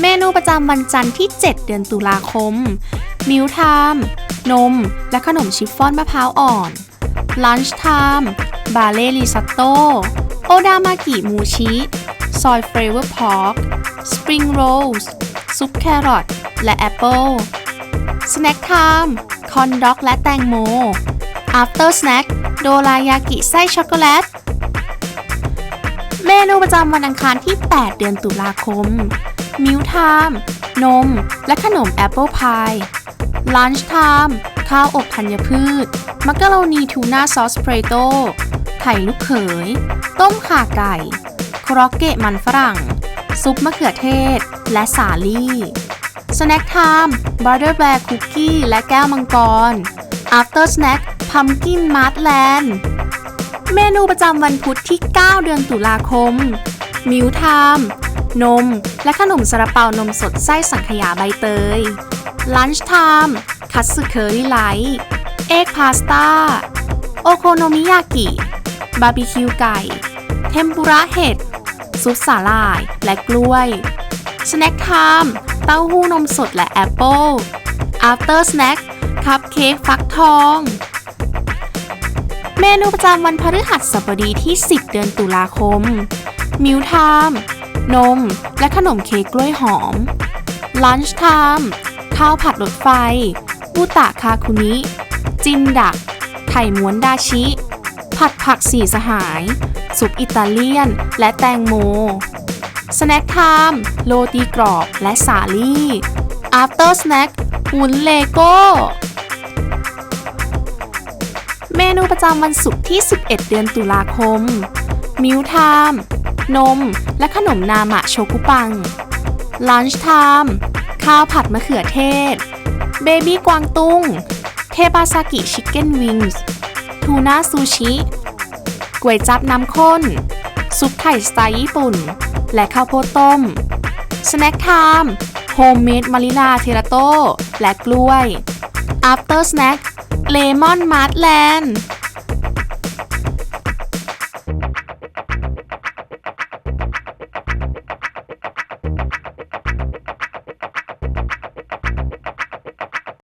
เมนูประจำวันจันทร์ที่ 7 เดือนตุลาคม มิลไทม์นม และขนมชิฟฟ่อนมะพร้าวอ่อน ลันช์ไทม์บาเล่ริซ o ตโต้โอดามากิมูชิ ซอยเฟรเวอร์พอร์กสปริงโรลส์ซุปแครอทและแอปเปิลสแน็คไทม์คอนด็อกและแตงโม After Snack โดรายากิไส้ช็อกโกแลต เมนูประจำวันอังคารที่ 8 เดือนตุลาคม มิลไทม์นม และขนมแอปเปิลพายลันช์ไทม์ข้าวอบธัญพืช มักกะโรนีทูน่าซอสเพรโตไข่ลูกเขย ต้มข่าไก่ ครอกเกะมันฝรั่ง ซุปมะเขือเทศ และสาลี่สแน็คไทม์บัตเตอร์แบร์คุกกี้และแก้วมังกร After Snack พัมกินมาร์ทแลนด์เมนูประจำวันพุธที่ 9 เดือนตุลาคมมิวไทม์ นม และขนมซาลาเปานมสดไส้สังขยาใบเตย ลันช์ไทม์คัตสึเคอรี่ไลท์เอ็กพาสต้า โอโคโนมิยากิ บาร์บีคิวไก่ เทมปุระเห็ด ซุปสาหร่าย และกล้วย สแน็คไทม์เต้าหู้นมสดและแอปเปิล After Snack คัพเค้กฟักทอง เมนูประจำวันพฤหัสบดีที่ 10 เดือนตุลาคม มิลไทม์ นม และขนมเค้กกล้วยหอมลันช์ไทม์ข้าวผัดรถไฟอุตะคาคุนิ จินดัก ไข่ม้วนดาชิ ผัดผักสี่สหาย ซุปอิตาเลียน และแตงโม สแน็คไทม์โรตีกรอบและสาลี่ After Snack วุ้นเลโก้ เมนูประจำวันศุกร์ที่ 11 เดือนตุลาคม มิลไทม์ นม และขนมนามะโชกุปัง ลันช์ไทม์ข้าวผัดมะเขือเทศ เบบี้กวางตุ้ง เทปาซากิชิคเก้นวิงส์ ทูน่าซูชิก๋วยจับน้ำข้น ซุปไข่สไตล์ญี่ปุ่น และข้าวโพดต้ม สแน็คไทม์โฮมเมดมาริลาเทราโต้และกล้วย After Snack เลมอนมาร์ทแลนด์